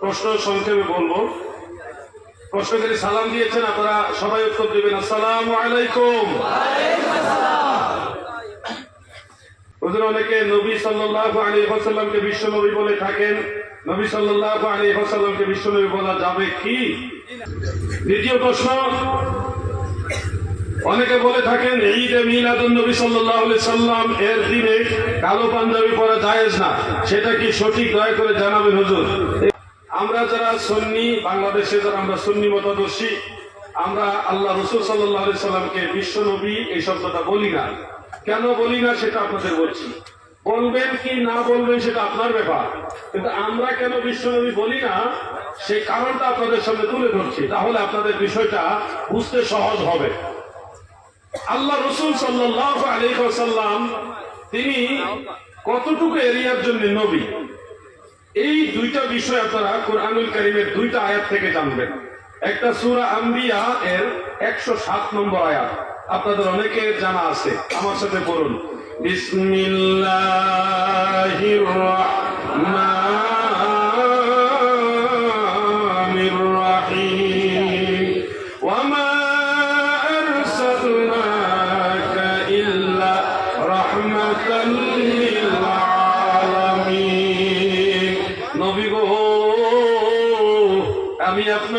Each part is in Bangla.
প্রশ্ন সংক্ষেপে বলব। প্রশ্নকারী সালাম দিয়েছেন, আপনারা সবাই উত্তর দেবেন। আসসালামু আলাইকুম। অনেকে নবী সাল্লাল্লাহু আলাইহি ওয়াসাল্লামকে বিশ্ব বলে থাকেন। নবী সাল্লাল্লাহু আলাইহি ওয়াসাল্লামকে বিশ্ব বলা যাবে কি? দ্বিতীয় প্রশ্ন, অনেকে বলে থাকেন, ঈদে মিলাদুন নবী আলাইহি সাল্লাম এর দিনে কালো পাঞ্জাবি পরা জায়েজ না। সেটা কি সঠিক? দয়া করে জানাবেন হুজুর। আমরা যারা সন্নি, বাংলাদেশে যারা আমরা সুন্নি মতাদর্শী, আমরা আল্লাহ রসুল সাল্লাহ সাল্লামকে বিশ্ব নবী এই শব্দটা বলি না। কেন বলি না সেটা আপনাদের বলছি। বলবেন কি না বলবেন সেটা আপনার ব্যাপার। কিন্তু আমরা কেন বিশ্বনবী বলি না, সেই কারণটা আপনাদের সামনে তুলে ধরছি। তাহলে আপনাদের বিষয়টা বুঝতে সহজ হবে। আল্লাহ রসুল সাল্লাহ আলাইসাল্লাম তিনি কতটুকু এরিয়ার জন্য নবী? এই দুইটা বিষয় আপনারা কোরআনুল করিমের দুইটা আয়াত থেকে জানবেন। একটা সুরা আম্বিয়া এর একশো সাত নম্বর আয়াত। আপনাদের অনেকের জানা আছে, আমার সাথে পড়ুন। বিসমিল্লাহির রহমানির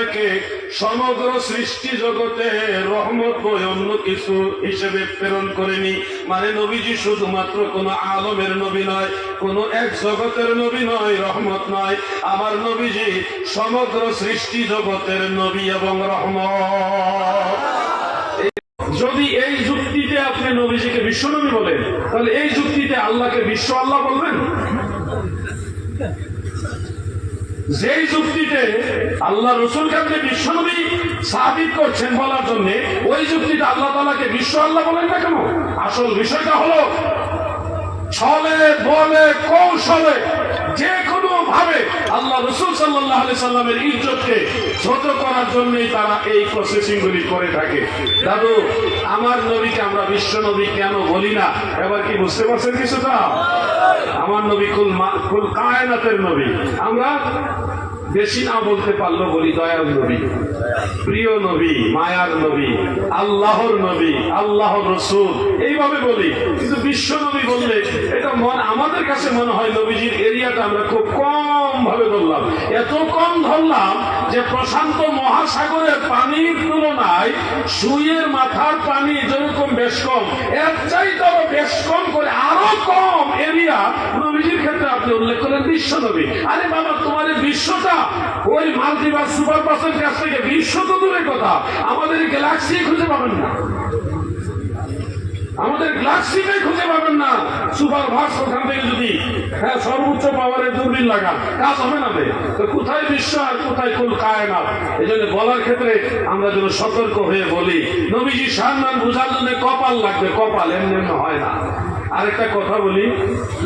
আমি সমগ্র সৃষ্টি জগতে রহমত বই অন্য কিছু হিসেবে প্রেরণ করিনি। মানে নবীজি শুধুমাত্র কোন আলমের নবী নয়, কোন এক জগতের নবী নয়, রহমত নয়। আমার নবীজি সমগ্র সৃষ্টি জগতের নবী এবং রহমত। যদি এই যুক্তিতে আপনি নবীজিকে বিশ্বনবী বলেন, তাহলে এই যুক্তিতে আল্লাহকে বিশ্ব আল্লাহ বলবেন? যেই যুক্তিতে আল্লাহ রসুলকে আপনি বিশ্বনবী সাবিত করছেন বলার জন্য, ওই যুক্তিটা আল্লাহ তালাকে বিশ্ব আল্লাহ বলেন না কেন? আসল বিষয়টা হলো ছলে, বলে, কৌশলে যে কোনো ভাবে আল্লাহ রসুল সাল্লাহ সাল্লামের ইজ্জতকে ছোট করার জন্যই তারা এই প্রসেসিং গুলি করে থাকে। দাদু, আমার নবীকে আমরা বিশ্ব নবী কেন বলি না? এবার কি বুঝতে পারছেন কিছুটা? আমার নবী কুল কুল কায়নাতের নবী। আমরা বেশি না বলতে পারল বলি দয়াল নবী। প্রিয় নবী, মায়ার নবী, আল্লাহর নবী, আল্লাহর রসুল, এইভাবে বলি। কিন্তু বিশ্ব নবী বললে এটা মন, আমাদের কাছে মনে হয় নবীজির এরিয়াটা আমরা খুব কম ভাবে ধরলাম। এত কম ধরলাম যে প্রশান্ত মহাসাগরের পানির তুলনায় সুইয়ের মাথার পানি যেরকম বেশ কম, এর চাইতে আরও বেশ কম করে আরও কম এরিয়া নবীজির ক্ষেত্রে আপনি উল্লেখ করেন বিশ্ব নবী। আরে বাবা, তোমার এই বিশ্বটা ওই মাল্টিভার্স সুপার পার্সেন্ট কাছ থেকে, বিশ্ব তো দূরের কথা। আমাদের গ্যালাক্সি খুঁজে পাবেন না। আমাদের গ্লাক্সিকে খুঁজে পাবেন না। সুপার ভার্স ওখান থেকে যদি হ্যাঁ সর্বোচ্চ পাওয়ারের দূরবীন লাগান কাজ হবে না। তো কোথায় বিশ্ব আর কোথায় কুল কায় না এই জন্য বলার ক্ষেত্রে আমরা যেন সতর্ক হয়ে বলি, নবীজি সম্মান বোঝার জন্য কপাল লাগবে, কপাল এমনি এমনি হয় না। আরেকটা কথা বলি,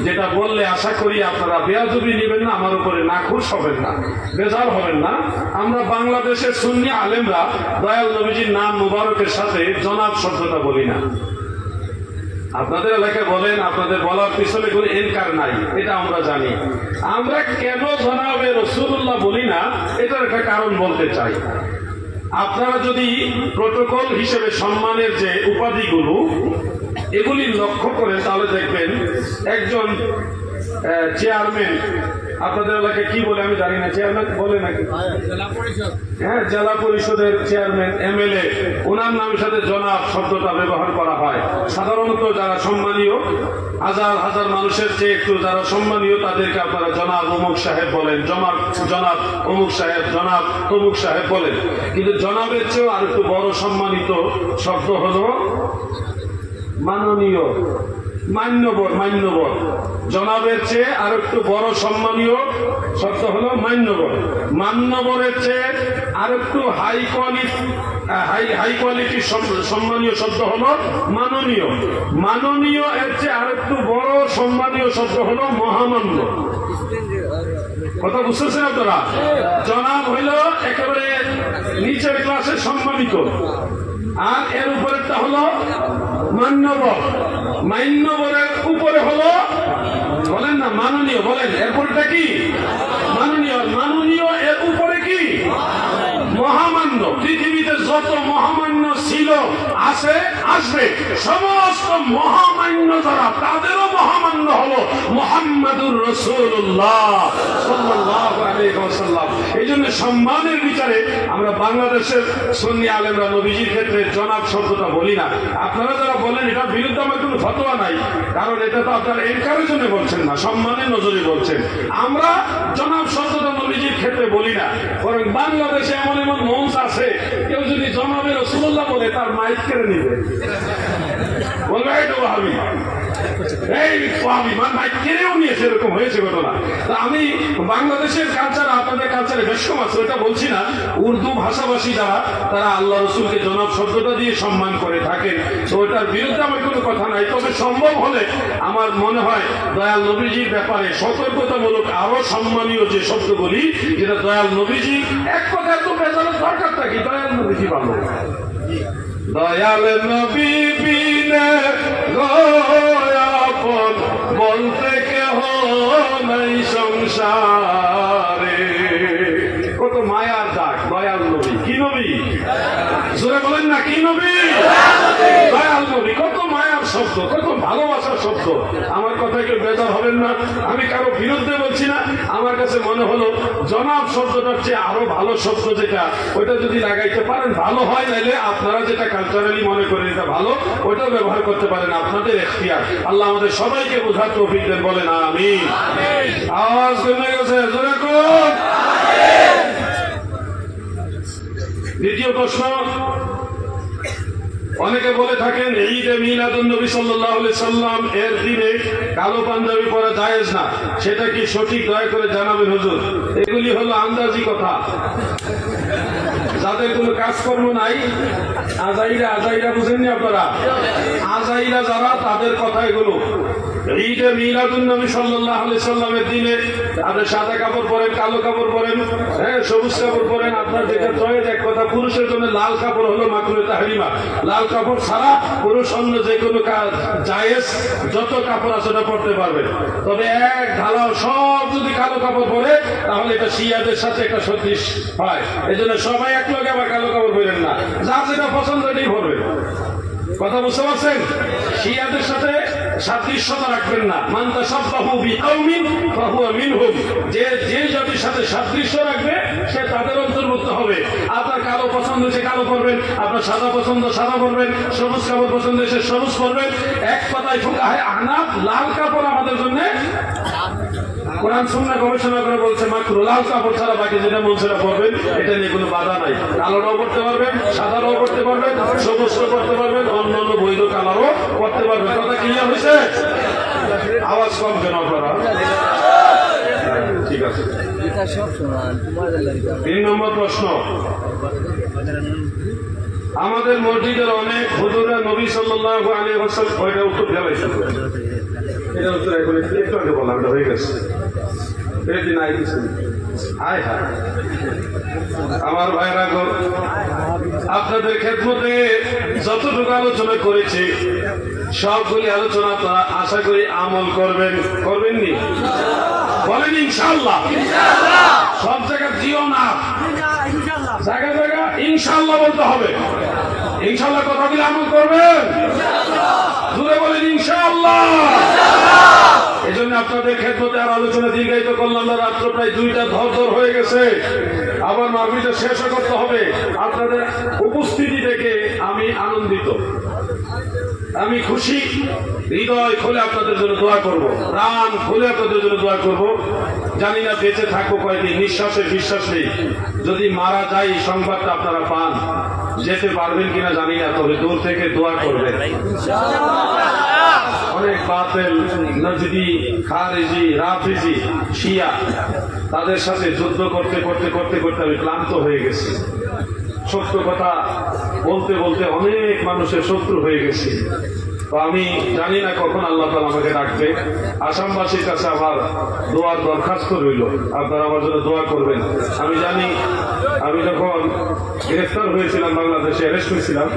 যেটা বললে আশা করি আপনারা বেয়াজবি নেবেন না, আমার উপরে নাখুশ হবেন না, বেজার হবেন না। আমরা বাংলাদেশের সুন্নি আলেমরা, দয়াল নবীজির নাম মুবারকের সাথে জনাব শব্দটা বলি না। আপনাদের এলাকায় বলেন, আপনাদের বলার পিছনে কোনো এনকার নাই, এটা আমরা জানি। আমরা কেন জনাবে রসুল্লাহ বলি না, এটার একটা কারণ বলতে চাই। আপনারা যদি প্রোটোকল হিসেবে সম্মানের যে উপাধিগুলো, এগুলি লক্ষ্য করেন তাহলে দেখবেন একজন চেয়ারম্যান আপনাদের এলাকায় কি বলে আমি জানি না চেয়ারম্যান বলে নাকি? হ্যাঁ জেলা পরিষদের চেয়ারম্যান এমএলএ ওনার নামের সাথে জনাব শব্দটা ব্যবহার করা হয়। সাধারণত যারা সম্মানীয়, হাজার হাজার মানুষের চেয়ে একটু যারা সম্মানীয়, তাদেরকে আপনারা জনাব অমুক সাহেব বলেন জনাব জনাব অমুক সাহেব, জনাব তমুক সাহেব বলেন। কিন্তু জনাবের চেয়েও আর একটু বড় সম্মানিত শব্দ হলো মাননীয় মান্যবর মান্যবর। জনাবের চেয়ে আর একটু বড় সম্মানীয় শব্দ হলো মান্যবর। মান্যবরের চেয়ে আর একটু high quality high high quality সম্মানীয় শব্দ হলো মাননীয়। মাননীয় এর চেয়ে আর একটু বড় সম্মানীয় শব্দ হলো মহামান্য। কথা বুঝতেছেন আপনারা? জনাব হইল একেবারে নিচের ক্লাসে সম্মানিত। আর এর উপরেরটা হলো মান্যবর। মান্যবরের উপরে হলো, বলেন না, মাননীয়, বলেন এরপরটা কি? মাননীয় মাননীয়, এর উপরে কি? মহামান্য, পৃথিবীতে যত মহামান্য ছিল, আছে, আসবে সব সমস্ত মহামান্য যারা, তাদেরও মহামান্য হলো মোহাম্মদুর রসুল্লাহ ওয়াসাল্লাম। এই জন্য সম্মানের বিচারে আমরা বাংলাদেশের সন্নি আলেমরা নবীজির ক্ষেত্রে জনাব শব্দটা বলি না। আপনারা যারা বলেন, এটার বিরুদ্ধে আমার কোনো ফতোয়া নাই, কারণ এটা তো আপনারা এনকারের জন্য বলছেন না, সম্মানের নজরে বলছেন। আমরা জনাব শব্দটা নবীজির ক্ষেত্রে বলি না, বরং বাংলাদেশে এমন এমন মঞ্চ আছে, কেউ যদি জনাবের রসুল্লাহ বলে, তার মাইক কেড়ে নিবে। বাংলাদেশের উর্দু ভাষাভাষী যারা, তারা আল্লাহ রসুলকে জনাব শব্দটা দিয়ে সম্মান করে থাকেন। তো ওটার বিরুদ্ধে আমার কোনো কথা নাই। তবে সম্ভব হলে আমার মনে হয় দয়াল নবীজির ব্যাপারে সতর্কতামূলক আরও সম্মানীয় যে শব্দগুলি যেটা দয়াল নবীজি, এক কথা তো বেজানোর দরকার থাকি দয়াল নবীজি ভালো। দয়াল নবী বিনে গয়াপন বলতে কেহ নাই সংসারে। কত মায়ার ডাক দয়াল নবী। কি নবী? জোরে বলেন না, কি নবী? কত মায়ার শব্দ, কত ভালোবাসার শব্দ। আমার কথা কেউ বেজার হবেন না, আমি কারও বিরুদ্ধে বলছি না। আমার কাছে মনে হলো, জনাব শব্দটার চেয়ে আরও ভালো শব্দ যেটা, ওইটা যদি লাগাইতে পারেন, ভালো হয়, নাইলে আপনারা যেটা কালচারালি মনে করেন এটা ভালো ওইটা ব্যবহার করতে পারেন আপনাদের এখতিয়ার। আল্লাহ আমাদের সবাইকে বোঝার তৌফিক দেন, বলেন আমি আওয়াজ কমে গেছে দ্বিতীয় প্রশ্ন অনেকে বলে থাকেন, ঈদে যে নবী সাল্লাল্লাহু আলাইহি সাল্লাম এর দিনে কালো পাঞ্জাবি পরা জায়েজ না। সেটা কি সঠিক? দয়া করে জানাবেন হুজুর। এগুলি হলো আন্দাজি কথা। যাদের কোনো কাজকর্ম নাই আজাইরা আজাইরা বুঝেননি আপনারা? আজাইরা যারা, তাদের কথা এগুলো। ঈদে মিলাদুন নবী সাল্লামের দিনে আপনি সাদা কাপড় পরেন, কালো কাপড় পরেন হ্যাঁ সবুজ কাপড় পরেন। আপনার যেটা চয়েস, এক কথা, পুরুষের জন্য লাল কাপড় হলো তাহরিমা। লাল কাপড় ছাড়া পুরুষ অন্য যে কোনো কাজ, জায়েজ, যত কাপড় আছে ওটা পরতে পারবে। তবে এক ঢালাও সব যদি কালো কাপড় পরে, তাহলে এটা শিয়াদের সাথে একটা সদৃশ হয়। এই জন্য সবাই এক লোক আবার কালো কাপড় পরেন না। যার যেটা পছন্দ এটাই পরবে কথা বুঝতে পারছেন? শিয়াদের সাথে সাদৃশ্যতা রাখবেন না। মানতা সাব্বাহু বিকাউমিন ফাহুয়া মিনহুম। যে যে জাতির সাথে সাদৃশ্য রাখবে, সে তাদের অন্তর্ভুক্ত হবে। আপনার কালো পছন্দ হয়েছে কালো পরবেন, আপনার সাদা পছন্দ সাদা পরবেন, সবুজ কাপড় পছন্দ হয়েছে সবুজ পরবেন। এক কথায় ফুকাহে আহনাফ লাল কাপড় আমাদের জন্য কোরআন সুন্নাহ গবেষণা করে বলছে মাত্র লাল কাপড় ছাড়া বাকি যেটা মন সেটা পরবেন এটা নিয়ে কোনো বাধা নাই। কালোটাও পড়তে পারবেন, সাদাটাও পড়তে পারবেন, সবুজটাও পড়তে পারবেন অন্য অন্য বৈধ কালারও পড়তে পারবেন। কথা ক্লিয়ার হয়েছে আওয়াজ কম কেন ঠিক আছে। তিন নম্বর প্রশ্ন। আমাদের মসজিদের অনেক হুজুরা নবী সাল্লাল্লাহু আলাইহি ওয়াসাল্লাম, ওইটা উত্তর দেওয়া এটা উত্তর এখন একটু আগে বললাম, এটা হয়ে গেছে। কিছু হায় আমার ভাইরা গো আপনাদের খেদমতে যতটুকু আলোচনা করেছি সবগুলি আলোচনা তারা আশা করি আমল করবেন। করবেন নি? বলেন ইনশাল্লাহ সব জায়গা জিও না। জায়গা জায়গা ইনশাল্লাহ বলতে হবে। ইনশাল্লাহ কথাগুলি আমল করবেন। জুড়ে বলেন ইনশাল্লাহ এই জন্য আপনাদের ক্ষেত্রে আর আলোচনা দীর্ঘায়িত করলাম না রাত্র প্রায় দুইটা ধর ধর হয়ে গেছে। আবার মাগরিটা শেষ করতে হবে। আপনাদের উপস্থিতি দেখে আমি আনন্দিত। আমি খুশি। হৃদয় খুলে আপনাদের জন্য দোয়া করব। প্রাণ খুলে আপনাদের জন্য দোয়া করব। জানি না বেঁচে থাকব কয়েকদিন নিঃশ্বাসে বিশ্বাস নেই। যদি মারা যায় সংবাদটা আপনারা পান। যেতে পারবেন কিনা জানি না, তবে দূর থেকে দোয়া করবেন। অনেক বাতেল নজদি খারেজি, রাফিজি, শিয়া, তাদের সাথে যুদ্ধ করতে করতে করতে করতে আমি ক্লান্ত হয়ে গেছি। সত্য কথা বলতে বলতে অনেক মানুষের শত্রু হয়ে গেছি। তো আমি জানি না কখন আল্লাহ তালা আমাকে ডাকবে। আসামবাসীর কাছে আমার দোয়ার দরখাস্ত রইল। আপনারা আমার জন্য দোয়া করবেন। আমি জানি, আমি যখন গ্রেফতার হয়েছিলাম, বাংলাদেশে অ্যারেস্ট হয়েছিলাম।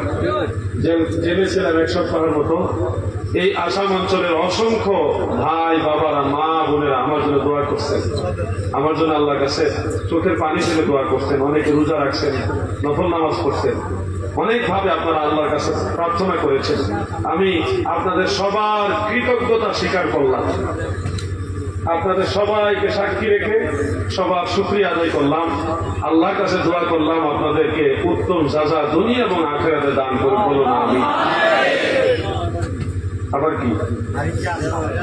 জেলে ছিলাম এক সপ্তাহের মতো। এই আসাম অঞ্চলের অসংখ্য ভাই, বাবারা, মা, বোনেরা আমার জন্য দোয়া করছেন। আমার জন্য আল্লাহর কাছে চোখের পানি ফেলে দোয়া করছেন। অনেকে রোজা রাখছেন, নফল নামাজ পড়ছেন। অনেকভাবে আপনারা আল্লাহর কাছে প্রার্থনা করেছেন। আমি আপনাদের সবার কৃতজ্ঞতা স্বীকার করলাম। আপনাদের সবাইকে সাক্ষী রেখে সবার সুক্রিয়া আদায় করলাম। আল্লাহর কাছে দোয়া করলাম আপনাদেরকে উত্তম সাজা দুনিয়া এবং আখেরাতে দান করে বলুন আমি আবার কি?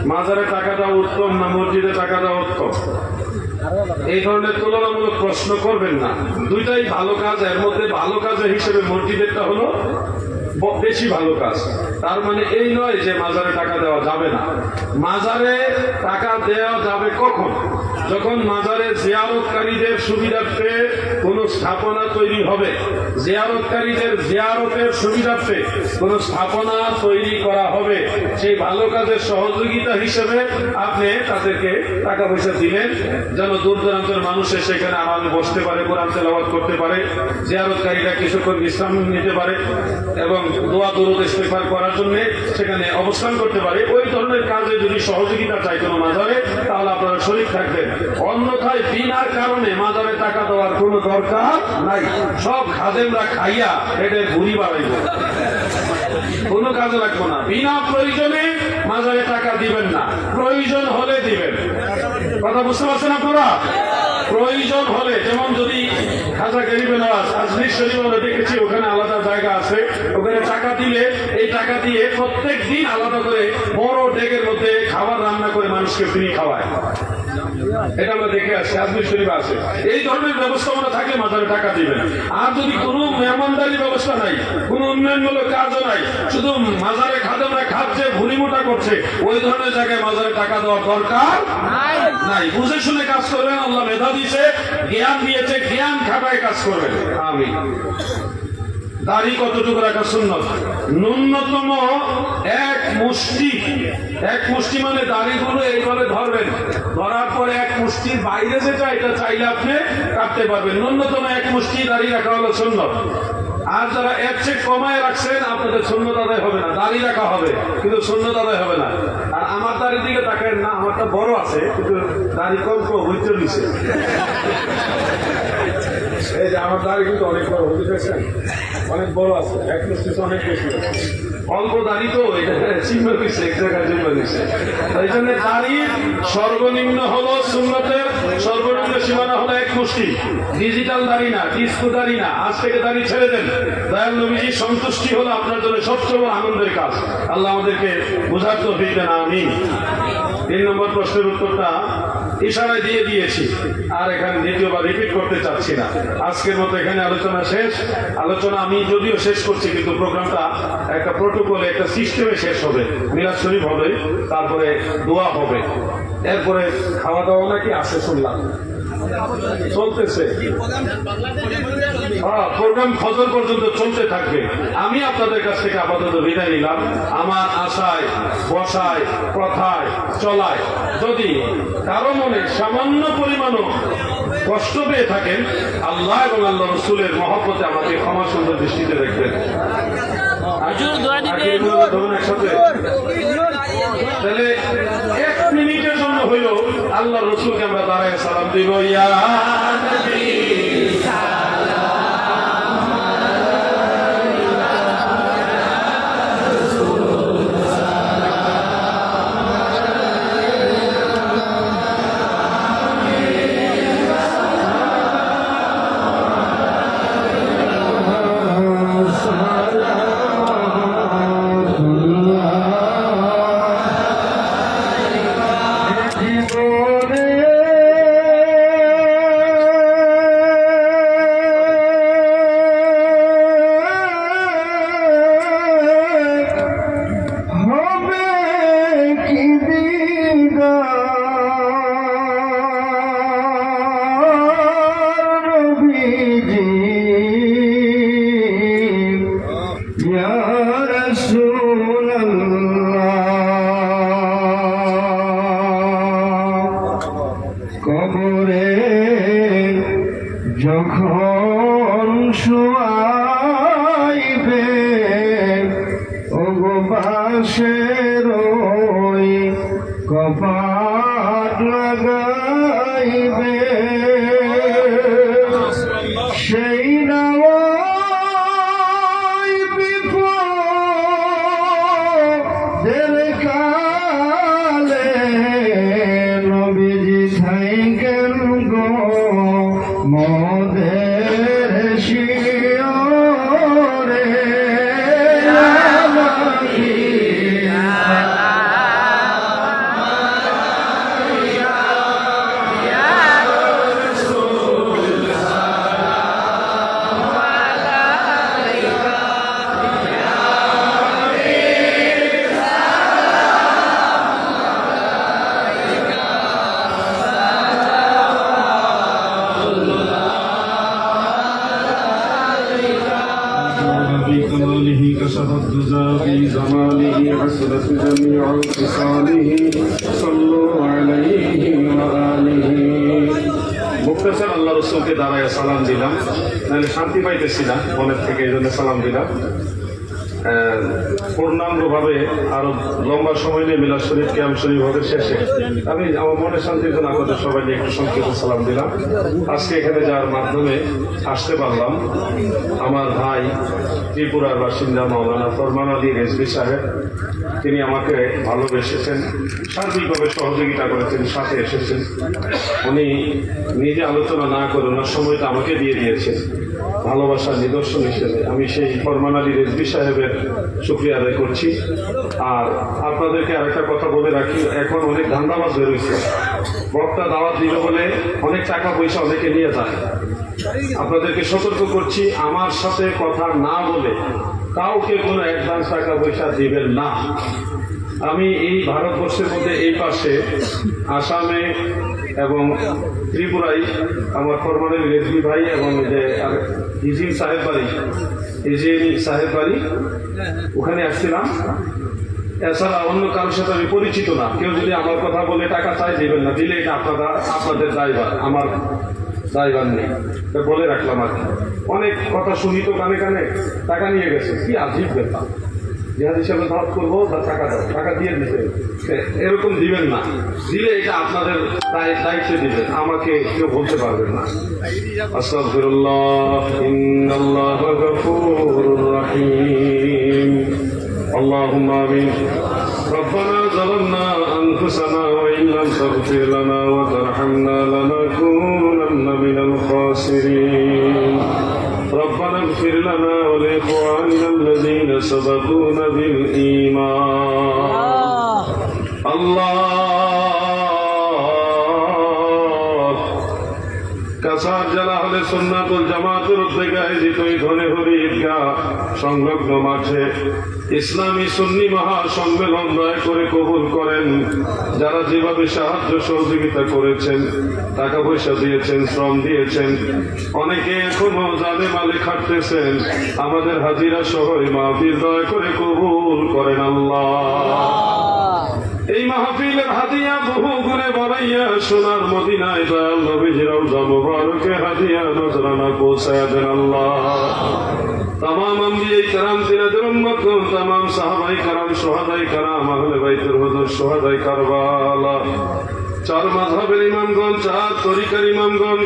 মাজারে টাকা দেওয়া উত্তম না মসজিদে টাকা দেওয়া উত্তম? এই ধরনের তুলনামূলক প্রশ্ন করবেন না। দুইটাই ভালো কাজ এর মধ্যে ভালো কাজের হিসেবে মসজিদেরটা হলো বেশি ভালো কাজ। তার মানে এই নয় যে মাজারে টাকা দেওয়া যাবে না। মাজারে টাকা দেওয়া যাবে কখন? যখন মাজারে জিয়ারতকারীদের সুবিধার্থে কোন স্থাপনা তৈরি হবে। জিয়ারতকারীদের জিয়ারতের সুবিধার্থে কোন স্থাপনা তৈরি করা হবে। সেই ভালো কাজের সহযোগিতা হিসেবে আপনি তাদেরকে টাকা পয়সা দিলেন, যেন দূর দূরান্তের মানুষ এসে সেখানে আরামে বসতে পারে, কোরআন তেলাওয়াত করতে পারে, জিয়ারতকারীরা কিছুক্ষণ বিশ্রাম নিতে পারে, এবং দোয়া দরুদ ইস্তেফার করার জন্য সেখানে অবস্থান করতে পারে। ওই ধরনের কাজে যদি সহযোগিতা চাই কোনো মাজারে তাহলে আপনারা শরীর থাকবেন। অন্যথায় বিনা কারণে মাজারে টাকা দেওয়ার কোনো দরকার নাই। সব খাদেমরা খাইয়া এদের ভুড়ি বাড়াইব। কোনো কাজে রাখব না। বিনা প্রয়োজনে মাজারে টাকা দিবেন না। প্রয়োজন হলে দিবেন। কথা বুঝতে পারছেন আপনারা? প্রয়োজন হলে, যেমন যদি খাজা গরিবে নওয়াজ আজমির শরীফ আমরা দেখেছি ওখানে আলাদা জায়গা আছে। ওখানে টাকা দিলে, এই টাকা দিয়ে প্রত্যেক দিন আলাদা করে বড় ডেগের মধ্যে খাবার রান্না করে মানুষকে তিনি খাওয়ায়। এটা আমরা দেখে আসছি আজমির শরীফ আছে। এই ধরনের ব্যবস্থাপনা থাকলে মাজারে টাকা দিবেন আর যদি কোনো মেহমানদারি ব্যবস্থা নাই কোনো উন্নয়নমূলক কাজও নাই শুধু মাজারে খাদেমরা খাচ্ছে ভুড়ি মোটা করছে ওই ধরনের জায়গায় মাজারে টাকা দেওয়ার দরকার নাই। বুঝে শুনে কাজ করবেন আল্লাহ মেধা দিয়েছে জ্ঞান দিয়েছে জ্ঞান খাটায় কাজ করবেন। আমি দাড়ি কতটুকু রাখা সুন্নত? ন্যূনতম এক মুষ্টি। এক মুষ্টি মানে দাড়িগুলো এইভাবে ধরবেন। ধরার পরে এক মুষ্টির বাইরে যেটা, এটা চাইলে আপনি কাটতে পারবেন। ন্যূনতম এক মুষ্টি দাড়ি রাখা হলো সুন্নত। আর যারা এক চেক কমায় রাখছেন, আপনাদের আদায় হবে না। দাড়ি রাখা হবে, কিন্তু শূন্যত আদায় হবে না। আর আমার দাড়ির দিকে তাকায় না, আমারটা বড় আছে, কিন্তু দাড়ি কম কম হইতে নিছে এই যে আমার দাড়ি কিন্তু অনেক বড় পেরেছেন? অনেক বড় আছে এক অনেক বেশি। অল্প দাড়ি তো চিহ্ন দিচ্ছে এক জায়গায় চিহ্ন দিচ্ছে এই জন্য দাড়ির সর্বনিম্ন হলো সুন্নতের সর্বনিম্ন সীমানা হলো এক মুষ্টি। ডিজিটাল দাড়ি না ডিস্কো দাড়ি না আজ থেকে দাড়ি ছেড়ে দেন। দয়াল নবীজি সন্তুষ্টি হলো আপনার জন্য সবচেয়ে বড় আনন্দের কাজ। আল্লাহ আমাদেরকে বুঝার তো দিতেন আমি তিন নম্বর প্রশ্নের উত্তরটা ইশারায় দিয়ে দিয়েছি। আর এখানে দ্বিতীয়বার রিপিট করতে চাচ্ছি না। আজকের মতো এখানে আলোচনা শেষ। আলোচনা আমি যদিও শেষ করছি, কিন্তু প্রোগ্রামটা একটা প্রোটোকলে একটা সিস্টেমে শেষ হবে। মিরাজ শরীফ হবে, তারপরে দোয়া হবে। এরপরে খাওয়া দাওয়া নাকি আসে শুনলাম। চলতেছে। হ্যাঁ প্রোগ্রাম ফজর পর্যন্ত চলতে থাকবে। আমি আপনাদের কাছ থেকে আপাতত বিদায় নিলাম। আমার আশায় বসায় কথায় চলায় যদি কারও মনে সামান্য পরিমাণও কষ্ট পেয়ে থাকেন আল্লাহ এবং আল্লাহ রসুলের মহব্বতে আমাকে ক্ষমা সুন্দর দৃষ্টিতে দেখবেন। একসাথে? তাহলে এক মিনিটের জন্য হইল আল্লাহ রসুলকে আমরা দাঁড়ায় সালাম দিব ইয়া কপাট লাগাইবে। সেই দিলাম। নাহলে শান্তি পাইতেছি না মনের থেকে এই জন্য সালাম দিলাম। পূর্ণাঙ্গভাবে আরও লম্বা সময় নিয়ে মিলাদ শরীফ ক্যাম্প শরীফ হবে শেষে আমি আমার মনে শান্তির জন্য আপনাদের সবাই একটু সংক্ষিপ্ত সালাম দিলাম। আজকে এখানে যাওয়ার মাধ্যমে আসতে পারলাম, আমার ভাই ত্রিপুরার বাসিন্দা মাওলানা ফরমান আলী রেজবি সাহেব। তিনি আমাকে ভালোবেসেছেন, সার্বিকভাবে সহযোগিতা করেছেন, সাথে এসেছেন। উনি নিজে আলোচনা না করে ওনার সময়টা আমাকে দিয়ে দিয়েছেন। ভালোবাসার নিদর্শন হিসেবে। আমি সেই ফরমান আলী রেজবি সাহেবের সুক্রিয়া আদায় করছি। আর আপনাদেরকে আরেকটা কথা বলে রাখি, এখন অনেক ধান্দাবাজ বেরোইছে বক্তা দাওয়াত দিল বলে অনেক টাকা পয়সা অনেকে নিয়ে যায়। আপনাদেরকে সতর্ক করছি, আমার সাথে কথা না বলে কাউকে কোনো অ্যাডভান্স টাকা পয়সা দিবেন না। আমি এই ভারতবর্ষের মধ্যে এই পাশে আসামে এবং ত্রিপুরায় আমার ফরমানের রেজবি ভাই এবং যে ইজিন সাহেব বাড়ি ইজিন সাহেব বাড়ি, ওখানে আসছিলাম। এছাড়া অন্য কারোর সাথে আমি পরিচিত না। কেউ যদি আমার কথা বলে টাকা চাই দেবেন না দিলে এটা আপনারা, আপনাদের দায়বার আমার দায়বার নেই। বলে রাখলাম আর কি। অনেক কথা শুনি তো কানে কানে, টাকা নিয়ে গেছে। কি আজীব ব্যাপার। জিহাদ হিসাবে ধাপ করব টাকা দাও, টাকা দিয়ে দিতে। এরকম দিবেন না। দিলে এটা আপনাদের দায়- দায়িত্বে দিবেন। আমাকে কেউ বলতে পারবেন না। আস্তাগফিরুল্লাহ রহিম। اللهم آمين ربنا ظلمنا أنفسنا وإن لم تغفر لنا وترحمنا لنكونن من الخاسرين ربنا اغفر لنا ولإخواننا الذين سبقونا بالإيمان الله কাসার জেলা হলে সুন্নাতুল জামাতের উদ্যোগে আয়োজিত এই ধনে হরি ঈদগাহ সংলগ্ন মাঠে ইসলামী সুন্নি মহাসম্মেলন দয়া করে কবুল করেন। যারা যেভাবে সাহায্য সহযোগিতা করেছেন টাকা পয়সা দিয়েছেন, শ্রম দিয়েছেন, অনেকে এখনও জানে মালে খাটতেছেন আমাদের হাজিরা সহ মাহফিল দয়া করে কবুল করেন আল্লাহ। দিলেন হাতিয়া বহু ঘুরে বড়াইয়া সোনার মদিনায় দয়াল নবীজির রওজা মুবারকে নজরানা পৌঁছায় দেন আল্লাহ। এই কারাম کرام তিনাদের উম্মত তাম সাহাবাই কারাম, সোহাদাই কারাম, আহলে ভাই তোর হুজুর, সোহাদাই কারবালা। চার মাঝাবের ইমামগণ, চার তরিকার ইমামগণ,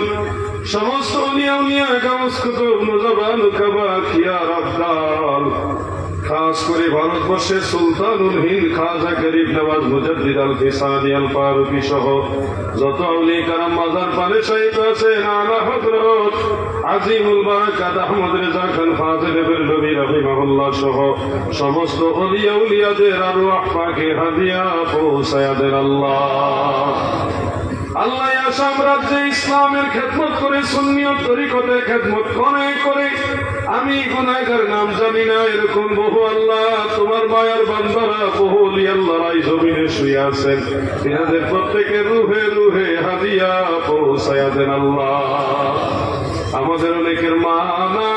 সমস্ত নিয়মিয়া গামস্কুত নজবান, কাবা কিয়া রাখাল খাস করে ভারতবর্ষের সুলতানুল হিন্দ খাজা গরিব নওয়াজ মুজাদ্দিদ আল ফিসানি আল ফারুকি সহ যত আউলিয়া কারাম মাজার পানে শহীদ আছেন আলা হযরত আজিমুল বারাকাত আহমদ রেজা খান ফাজিল বেরলভি রহিমাহুল্লাহ সহ সমস্ত অলিয়া উলিয়াদের আরওয়াহ পাকে হাদিয়া পৌঁছায়া দেন আল্লাহ। আল্লাহ আসাম রাজ্যে ইসলামের খেদমত করে সুন্নিয়ত তরিকতে খেদমত করে করে আমি গুনাহগার নাম জানি না, এরকম বহু আল্লাহ তোমার মায়ার বান্দারা বহু অলি আল্লাহর এই জমিনে শুয়ে আছেন। এনাদের প্রত্যেকে রুহে রুহে হাদিয়া পৌঁছায়া আল্লাহ। আমাদের অনেকের মা নাই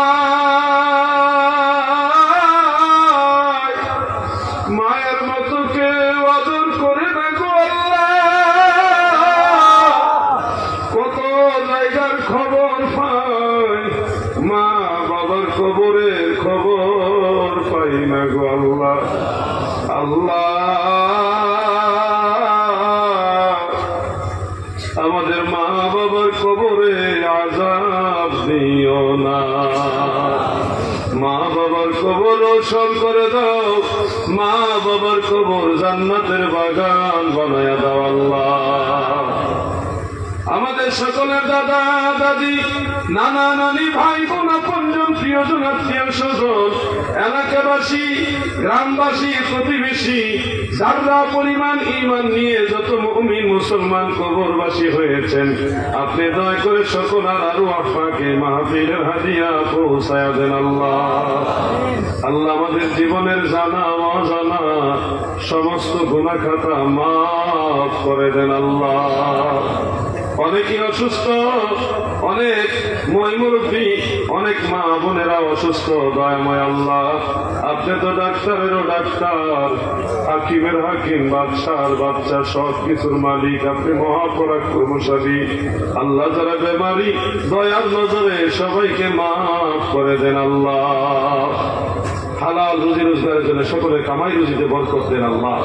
সকলের দাদা, দাদি, নানা, নানি, ভাই, বোন, আপনজন, প্রিয়জন, আত্মীয়, স্বজন, এলাকাবাসী, গ্রামবাসী, প্রতিবেশী, যারা পরিমাণ ইমান নিয়ে যত মুমিন মুসলমান কবরবাসী হয়েছেন, আপনি দয়া করে সকল আর আফাকে মাহফিলের হাদিয়া পৌঁছায় দেন আল্লাহ। আল্লাহ আমাদের জীবনের জানা, অজানা সমস্ত গুণা খাতা মাফ করে দেন আল্লাহ। অনেকে অসুস্থ, অনেক মহিমুরব্বী অনেক মা বোনেরা অসুস্থ। দয়াময় আল্লাহ, আপনি তো ডাক্তারেরও ডাক্তার, হাকিমের হাকিম, বাদশার বাচ্চা সব কিছুর মালিক, আপনি মহাপরাক্রমশালী। আল্লাহ যারা বেমারি, দয়ার নজরে সবাইকে মাফ করে দেন আল্লাহ। হালাল রুজি রোজগারের জন্য সকলের কামাই রুজিতে বরকত দেন আল্লাহ।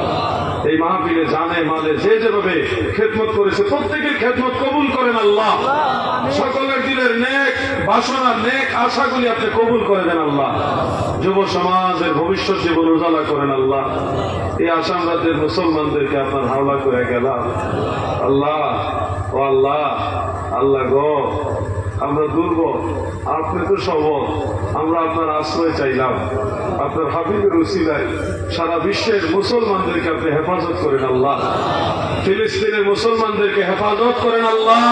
এই মাহফিলে জানে মালে যে যেভাবে খেদমত করেছে, প্রত্যেকের খেদমত কবুল করেন আল্লাহ। সকলের দিলের নেক বাসনা নেক আশাগুলি আপনি কবুল করে দেন আল্লাহ। যুব সমাজের ভবিষ্যৎ জীবন উজালা করেন আল্লাহ। এই আসাম রাজ্যের মুসলমানদেরকে আপনার হাওলা করে গেলাম। আল্লাহ, ও আল্লাহ আল্লাহ গো। আমরা দুর্বল আপনি তো সবল। আমরা আপনার আশ্রয় চাইলাম। আপনার হাবিবের উসিলায় সারা বিশ্বের মুসলমানদেরকে আপনি হেফাজত করেন আল্লাহ। ফিলিস্তিনের মুসলমানদেরকে হেফাজত করেন আল্লাহ।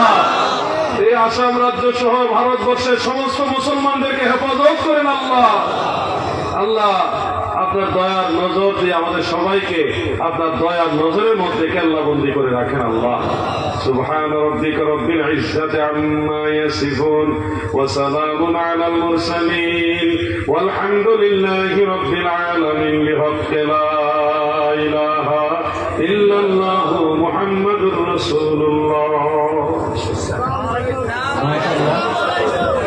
এই আসাম রাজ্য সহ ভারতবর্ষের সমস্ত মুসলমানদেরকে হেফাজত করেন আল্লাহ। আল্লাহ আপনার দয়ার নজর দিয়ে আমাদের সবাইকে আপনার দয়ার নজরের মধ্যে কেল্লাবন্দি করে রাখেন আল্লাহ سبحان ربك رب العزة عما يصفون وسلام على المرسلين والحمد لله رب العالمين بحق لا إله إلا الله محمد رسول الله মাশাআল্লাহ।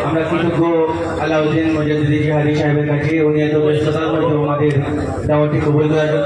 আমরা কৃতজ্ঞ আলাউদ্দিন মজাদুদ্দিন হারি সাহেবের কাছে উনি এত ব্যস্ততার মধ্যে আমাদের দাওয়াতটি কবুল করার জন্য